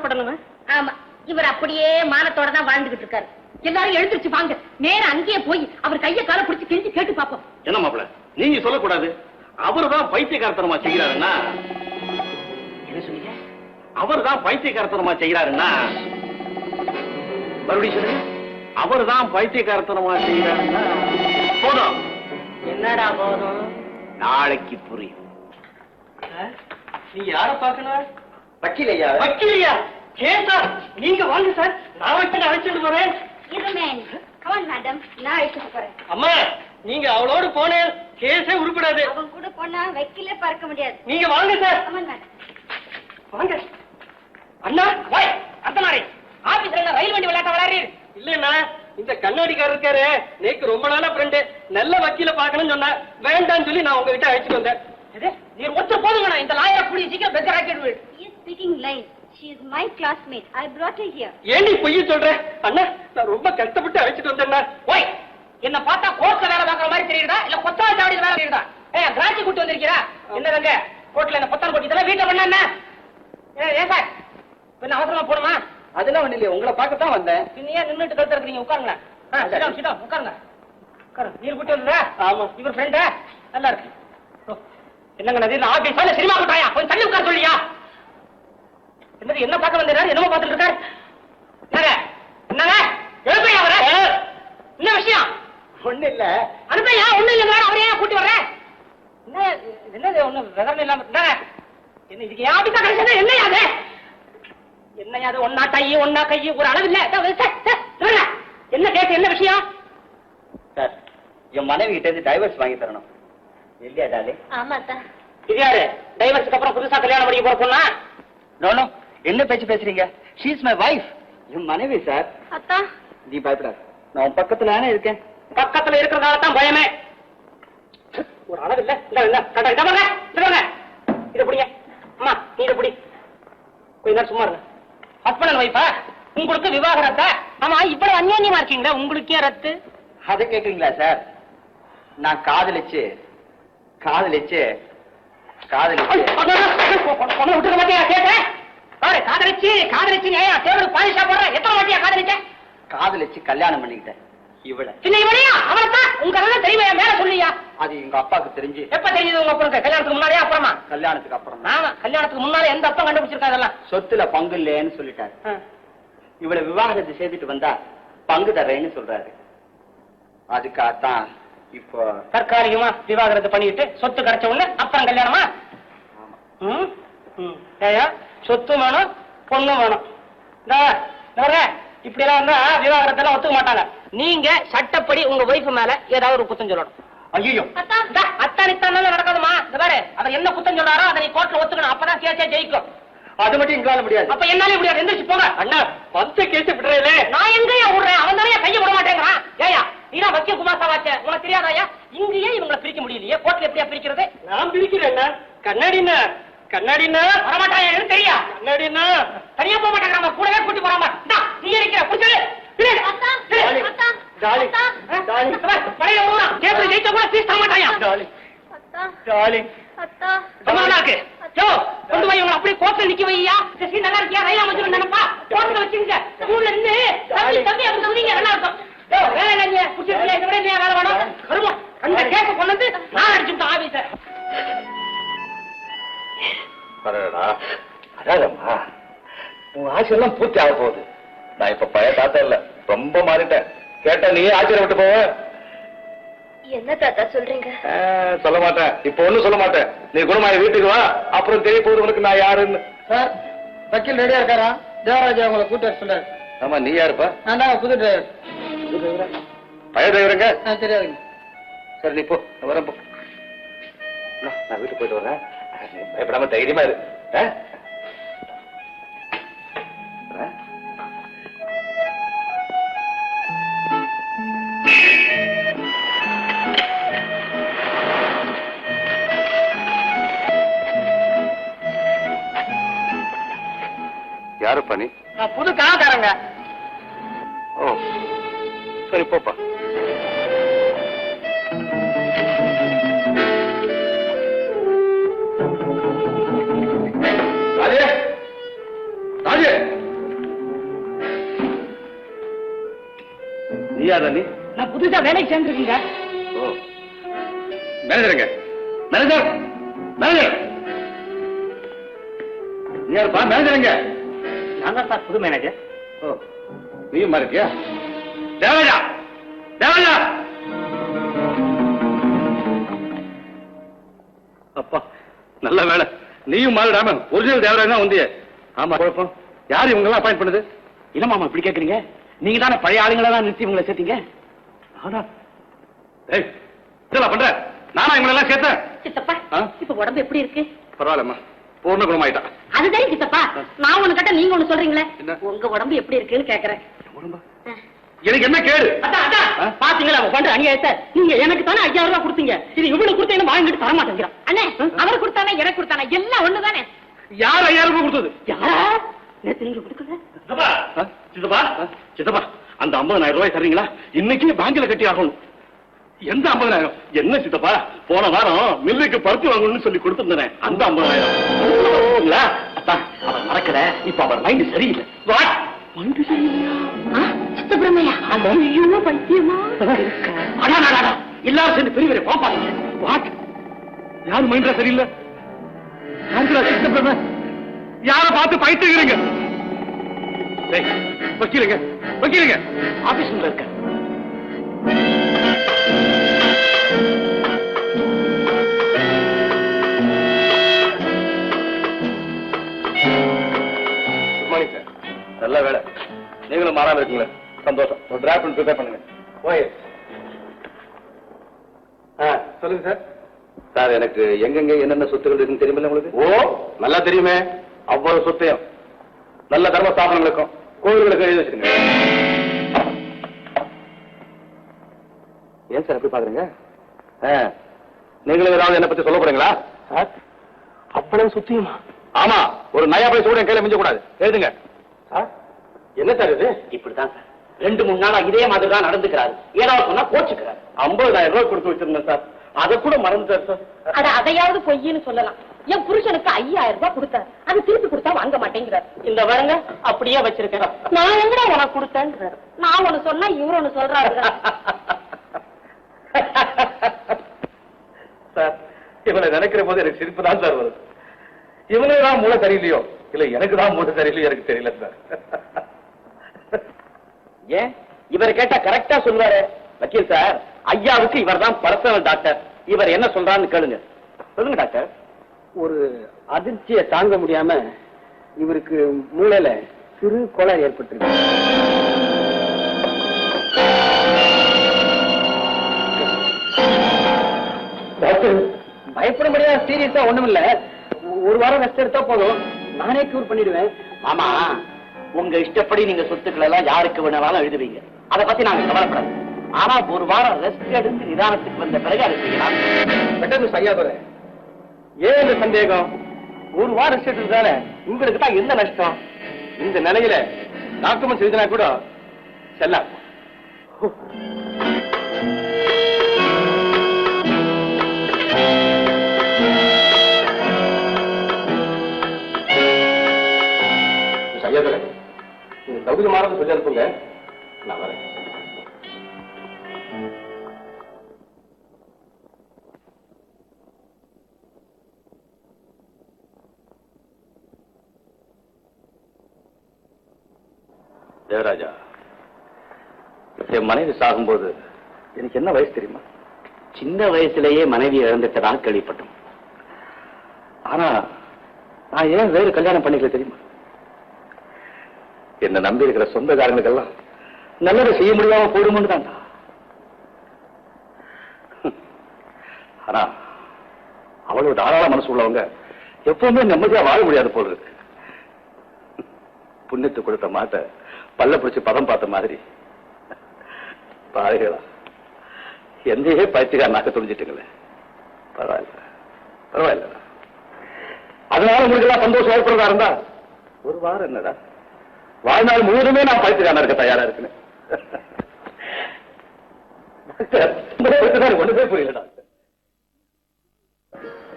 புறப்படணுமா ஆமா. இவர் அப்படியே மானத்தோட தான் வாழ்ந்துகிட்டு இருக்காரு. எல்லாரும் எழுந்திருச்சு வாங்க. நேரா அங்கேயே போய் அவர் கைய கால பிடிச்சு கிழிச்சு கேட்டு பாப்போம் என்ன மாப்பிள நீங்க சொல்லக்கூடாது. அவர்தான் பைத்தியக்காரத்தனமா செய்கிறாருன்னா? என்ன சொன்னீங்க அவர்தான் பைத்தியக்காரத்தனமா செய்கிறாருன்னா? மறுபடியும் சொல்லுங்க. அவர்தான் பைத்தியக்காரத்தனமா செய்கிறாருன்னா? போதும். என்னடா போதும்? நாளைக்கு புரியும். நீ யார பாக்கணும் வக்கீல் ஐயா வக்கீலியா? ஏன் சார்? நீங்க வாங்க சார். நான் வச்சு அழைச்சிட்டு போறேன். இருமேன் கமான் மேடம் நான் அழைச்சிட்டு போறேன். அம்மா நீங்க அவளோடு போனேன் கேஸே உருப்படாது. அவன் கூட போனா வைக்கலே பார்க்க முடியாது. நீங்க வாங்க சார். கமான் மேடம் வாங்க. அண்ணா வாய். அத்தனாரே ஆபீஸ்ல ரயில் வண்டி விளையாட்ட விளையாடுறீர்? இல்லண்ணா இந்த கண்ணாடிக்காரர் இருக்காரு. நேக்கு ரொம்ப நாளா ஃப்ரெண்டு நல்ல வக்கீல பாக்கணும்னு சொன்னா வேண்டாம்னு சொல்லி நான் உங்ககிட்ட அழைச்சிட்டு வந்தேன். நீ ஒருத்தர் போதுங்கண்ணா இந்த லாயரை புடி சீக்கிரம் பெக்கர் ஆக்கிடுவேன் He is speaking lies. She is my classmate. I brought her here. ஏண்டி பொய்ய சொல்ற? அண்ணா நான் ரொம்ப கஷ்டப்பட்டு அழைச்சிட்டு வந்தேன்னா ஓய் என்ன பார்த்தா கோர்ட்ல வேலை பார்க்கற மாதிரி தெரியுதா இல்ல கொத்தா சாவடியில வேலை தெரியுதா ஏய் கிராச்சி கூட்டி வந்திருக்கிறா. என்னங்க கோர்ட்ல என்ன பொத்தல் கொட்டி இதெல்லாம் வீட்டுல பண்ண என்ன? ஏய், ஏன் சார் என்ன அவசரமா போணுமா அதெல்லாம் ஒண்ணு இல்லையா உங்களை பார்க்க தான் வந்தேன் பின்ன ஏன் நின்னுட்டு கழுத்து இருக்கிறீங்க உட்காருங்களேன் down, உட்காருங்க. உட்காருங்க. நீர் கூட்டி வந்ததா ஆமா. இவர் ஃப்ரெண்டா நல்லா இருக்கு. என்னங்க நதி ஆபீஸ். சினிமா கூட்டாயா? கொஞ்சம் தள்ளி உட்கார சொல்லியா? என்னது என்ன பார்க்க வந்தாரு என்னமோ பார்த்துட்டு இருக்காரு. என்னங்க? என்னங்க? எழுப்பையா அவர? என்ன விஷயம்? ஒண்ணு இல்ல. அனுப்பையா? ஒண்ணு இல்ல வேற அவரையே கூட்டி வர்றேன் என்ன என்னது ஒண்ணு விவரம் இல்லாம என்னங்க? என்ன இதுக்கு ஏன் ஆபீஸா கிடைச்சது என்னையா அது? என்னையா அது? ஒன்னா கை ஒன்னா கை ஒரு அளவு இல்ல. Sir, sir. என்ன கேட்டு என்ன விஷயம்? சார் என் மனைவி கிட்ட இருந்து டைவர்ஸ் வாங்கி தரணும். இல்லையா டாலி ஆமா தான் இது யாரு? டைவர்ஸ்க்கு அப்புறம் புதுசா கல்யாணம் பண்ணிக்க போற பொண்ணா? நோ என்ன பேச்சு பேசுறீங்க? ஷீ இஸ் மை வைஃப் என் மனைவி சார் அத்தா. நீ பயப்படாத. நான் பக்கத்துல தானே இருக்கேன். பக்கத்துல இருக்கிறதால தான் பயமே. ஒரு அளவு இல்ல. இந்த இந்த கட்ட இத பாருங்க. இத பாருங்க. இத புடிங்க. அம்மா நீ இத புடி. கொஞ்ச நேரம் சும்மா இருங்க. ஹஸ்பண்ட் ஒய்ஃபா உங்களுக்கு விவாகரத்தா ஆமா இவ்வளவு அந்யோன்யமா இருக்கீங்களா உங்களுக்கு ரத்து? அதை கேக்குறீங்களா சார் நான் காதலிச்சு காதலிச்சு காதலிச்சு. விட்டுக்க மாட்டியா? கேட்டேன். காதலிச்சு காதலிச்சு ஏன் தேவருக்கு பாலிஷா போடுற? எத்தனை மாட்டியா காதலிச்ச? காதலிச்சு கல்யாணம் பண்ணிக்கிட்டேன் இவளை. சின்ன இவனையா அவனைத்தான் உங்க கதை தெரியுமா மேல சொல்லியா? அது எங்க அப்பாவுக்கு தெரிஞ்சு. எப்ப தெரிஞ்சது உங்க அப்புறம் கல்யாணத்துக்கு முன்னாடியே அப்புறமா? கல்யாணத்துக்கு அப்புறம் ஆமா கல்யாணத்துக்கு முன்னாலே எந்த அப்பம் கண்டுபிடிச்சிருக்கா இதெல்லாம் சொத்துல பங்கு இல்லைன்னு சொல்லிட்டாரு. இவளை விவாகரத்து செய்துட்டு வந்தா பங்கு தர்றேன்னு சொல்றாரு. அதுக்காகத்தான் இப்போ தற்காலிகமா விவாகரத்து பண்ணிட்டு சொத்து கிடைச்ச உடனே அப்புறம் கல்யாணமா? ஆமா. சொத்து வேணும் பொண்ணு வேணும். இந்தா, இப்படி எல்லாம் இருந்தா விவாகரத்து எல்லாம் ஒத்துக்க மாட்டாங்க. நீங்க சட்டப்படி உங்க ஒய்ஃப் மேல ஏதாவது ஒரு குத்தம் சொல்லணும். ஐயோ அத்தா. அத்தானித்தான் நடக்காதுமா. இந்த பாரு அவர் என்ன குத்தம் சொல்றாரோ அதை நீ கோர்ட்ல ஒத்துக்கணும். அப்பதான் கேஸே ஜெயிக்கும். அது மட்டும் எங்களால முடியாது. அப்ப என்னாலே முடியாது. எந்திரிச்சு போங்க. அண்ணா பந்த கேஸ் விடுறேன் நான் எங்கயா விடுறேன்? அவன் தானே கைய விட மாட்டேங்கிறான். ஏயா நீனா வக்கீல் குமார் சாவாச்ச உனக்கு தெரியாதாயா இங்கேயே இவங்களை பிரிக்க முடியலையே. கோர்ட்ல எப்படியா பிரிக்கிறது? நான் பிரிக்கிறேன் கண்ணாடினா கண்ணாடினா வரமாட்டாயா? எனக்கு தெரியா. கண்ணாடினா தனியா போக மாட்டாங்க நம்ம கூடவே கூட்டி போறாம நீ இருக்கிற புடிச்சது அப்படியே கோர்ட்ல நிக்க வையா? சரி நல்லா இருக்கியா? ரயிலா மஞ்சள் நினைப்பா? கோர்ட்ல வச்சுங்க ஸ்கூல்ல இருந்து தம்பி தம்பி அப்படி சொன்னீங்க நல்லா இருக்கும். வேலை இல்லைங்க. புடிச்சிருக்கீங்க இதை விட வேலை வேணும்? வருவோம். அந்த கேஸ கொண்டு வந்து நான் அடிச்சுட்டேன் ஆபீஸ. பரவாயில்லடா அழகம்மா உன் ஆசையெல்லாம் பூர்த்தி ஆக போகுது. நான் இப்ப பழைய தாத்தா இல்ல ரொம்ப மாறிட்டேன். கேட்டா நீ ஆச்சரிய விட்டு போவ? என்ன தாத்தா சொல்றீங்க? சொல்ல மாட்டேன். இப்ப ஒண்ணும் சொல்ல மாட்டேன். நீ குணமாயி வீட்டுக்கு வா அப்புறம் தெரிய போகுது உனக்கு நான் யாருன்னு. சார் வக்கீல் ரெடியா இருக்காரா? தேவராஜா உங்களை கூட்டு சொல்றாரு ஆமா நீ யாருப்பா? நான் தான் புது டிரைவர் பழைய டிரைவருங்க தெரியாதுங்க. சரி நீ போ. நான் வரேன் போ. நான் வீட்டுக்கு போயிட்டு வரேன். பயப்படாம தைரியமா இரு. நீ? நான் புது கலாக்காரங்க. ஓ சரி போப்பா. யாரா நீ? நான் புதுசா வேலைக்கு சேர்ந்துருக்கீங்க. ஓ. மேனேஜருங்க. மேனேஜர். மேனேஜர். நீ யாருப்பா மேனேஜருங்க. நான் தான் சார் புது மேனேஜர். ஓ. நீயும் மாறிட்டியா தேவராஜா தேவராஜா அப்பா நல்ல வேலை. நீயும் மாறிடாம ஒரிஜினல் தேவராஜ் தான் வந்தியே ஆமா குழப்பம். யார் இவங்க எல்லாம் அப்பாயிண்ட் பண்ணுது? இல்ல மாமா இப்படி கேக்குறீங்க? நீங்க தானே பழைய ஆளுங்கள தான் நிறுத்தி இவங்களை சேர்த்தீங்க? நானா? ஏய் இதெல்லாம் பண்ற? நானா இவங்களை எல்லாம் சேர்த்தேன்? சித்தப்பா? இப்ப உடம்பு எப்படி இருக்கு? பரவாயில்லம்மா. பூர்ண குணமாயிட்டா. அதுதான் சித்தப்பா நான் ஒண்ணு கேட்டா நீங்க ஒண்ணு சொல்றீங்களே? என்ன? உங்க உடம்பு எப்படி இருக்குன்னு கேக்குறேன். எனக்கு என்ன கேடு? பாத்தீங்களா அவன் பண்ற அநியாயத்தை நீங்க எனக்கு தானே ஐயாயிரம் ரூபாய் கொடுத்தீங்க. இது இவ்வளவு கொடுத்தீங்கன்னா வாங்கிட்டு தர மாட்டேங்கிறான் அண்ணே அவர் கொடுத்தானே எனக்கு கொடுத்தானே? எல்லாம் ஒண்ணுதானே? யார் ஐயாயிரம் ரூபாய் கொடுத்தது? யாரா? நேத்து நீங்க கொடுக்கல? சித்தப்பா சித்தப்பா அந்த ஐம்பதாயிரம் ரூபாய் தர்றீங்களா? இன்னைக்கு பேங்க்ல கட்டி ஆகணும். எந்த ஐம்பதாயிரம்? என்ன சித்தப்பா போன வாரம் மில்லுக்கு பருத்தி வாங்கணும்னு சொல்லி கொடுத்திருந்தேன் அந்த ஐம்பதாயிரம். அப்பா அவர் மறக்கல. இப்ப அவர் மைண்ட் சரியில்லை. மைண்ட் சரியில்லையா? ஆ, சித்தப்பிரமையா? ஐயோ பைத்தியமா. எல்லாரும் சேர்ந்து பெரிய பெரிய பாப்பாங்க வாட் யார் மைண்டா சரியில்லை? யாருக்குடா சித்தப்பிரம? யார பார்த்து பைத்துக்கிறீங்க வக்கீலுங்க வக்கீலுங்க. இருக்க குட் மார்னிங் சார் நல்ல வேலை. நீங்களும் மாறாம இருக்கீங்களே? சந்தோஷம். ஒரு டிராஃப்ட் ப்ரிப்பேர் பண்ணுங்க. ஓகே சொல்லுங்க சார் சார் எனக்கு எங்கெங்க என்னென்ன சொத்துகள் இருக்குன்னு தெரியுமில்ல உங்களுக்கு? ஓ நல்லா தெரியுமே. அவ்வளவு சொத்தையும். நல்ல தர்ம ஸ்தாபனங்களுக்கும் எழுதி வச்சிருங்க ஏன் சார் எப்படி பாக்குறீங்க? நீங்களும் ஏதாவது என்ன பத்தி சொல்ல போறீங்களா? சார் அவ்வளவு சுத்தியுமா? ஆமா ஒரு நயா பைசா கூட என் கையில மிஞ்ச கூடாது. எழுதுங்க. என்ன சார் இது? இப்படிதான் சார். ரெண்டு மூணு நாளா இதே மாதிரி தான் நடந்துக்கிறாரு. ஏதாவது சொன்னா கோச்சுக்கிறாரு. ஐம்பதாயிரம் ரூபாய் கொடுத்து வச்சிருந்தேன் சார். அதை கூட மறந்துட்டார் சார். அட அதையாவது பொய்ன்னு சொல்லலாம். என் புருஷனுக்கு ஐயாயிரம் ரூபாய் கொடுத்தாரு அது திருப்பி கொடுத்தா வாங்க மாட்டேங்கிறார். இந்த வரங்க அப்படியே வச்சிருக்கேன். நான் எங்கடா உனக்கு கொடுத்தேன்றாரு நான் ஒண்ணு சொன்னா இவரு ஒண்ணு சொல்றாரு சார் இவனை நினைக்கிற போது எனக்கு சிரிப்பு தான் சார் வருது. இவனுக்கு தான் மூளை சரியில்லையோ? இல்ல எனக்கு தான் மூளை சரியில்லையோ எனக்கு தெரியல சார். ஏன்? இவர் கேட்டா கரெக்டா சொல்லுவாரு. வக்கீல் சார் ஐயாவுக்கு இவர் தான் பர்சனல் டாக்டர். இவர் என்ன சொல்றான்னு கேளுங்க. சொல்லுங்க டாக்டர். ஒரு அதிர்ச்சியை தாங்க முடியாம இவருக்கு மூளையில சிறு கோளாறு ஏற்பட்டிருக்கு. டாக்டர் பயப்பட முடியாத சீரியஸா ஒண்ணுமில்ல. ஒரு வாரம் ரெஸ்ட் எடுத்தா போதும். நானே கியூர் பண்ணிடுவேன். ஆமா உங்க இஷ்டப்படி நீங்க சொத்துக்கள் எல்லாம் யாருக்கு வேணாலும் எழுதுவீங்க. அதை பத்தி நாங்க கவலைப்படாது ஆனா ஒரு வாரம் ரெஸ்ட் எடுத்து நிதானத்துக்கு வந்த பிறகு அதை செய்யலாம். பெட்டர் ஐயாதுரை ஏன் இந்த சந்தேகம்? ஒரு வாரம் ரெஸ்ட் எடுத்ததால உங்களுக்கு தான் என்ன நஷ்டம்? இந்த நிலையில டாக்குமெண்ட்ஸ் எழுதினா கூட செல்லாம் ஐயாதுரை நீங்க சௌகரியமானது சொல்லி அனுப்புங்க நான் வரேன். தேவராஜா என் மனைவி சாகும்போது எனக்கு என்ன வயசு தெரியுமா? சின்ன வயசுலயே மனைவி இழந்துட்டதா கேள்விப்பட்டோம். ஆனா நான் ஏன் வேறு கல்யாணம் பண்ணிக்கல தெரியுமா? என்ன நம்பி இருக்கிற சொந்தக்காரங்களுக்கெல்லாம் நல்லதை செய்ய முடியாம போடுமோன்னு தான் ஆனா அவ்வளவு தாராள மனசு உள்ளவங்க எப்பவுமே நிம்மதியா வாழ முடியாது போல இருக்கு. புண்ணியத்தை கொடுத்த மாட்ட பல்ல பிடிச்சி பதம் பார்த்த மாதிரி. பாருகளா எந்தையே பயிற்சிக்கார நாக்க துணிஞ்சிட்டுங்களே பரவாயில்ல. பரவாயில்ல. அதனால உங்களுக்கு எல்லாம் சந்தோஷம் ஏற்படுறதா இருந்தா ஒரு வாரம் என்னடா? வாழ்நாள் முழுவதுமே நான் பயிற்சிக்காரனா இருக்க தயாரா இருக்கேன். ஒண்ணுமே புரியல டாக்டர்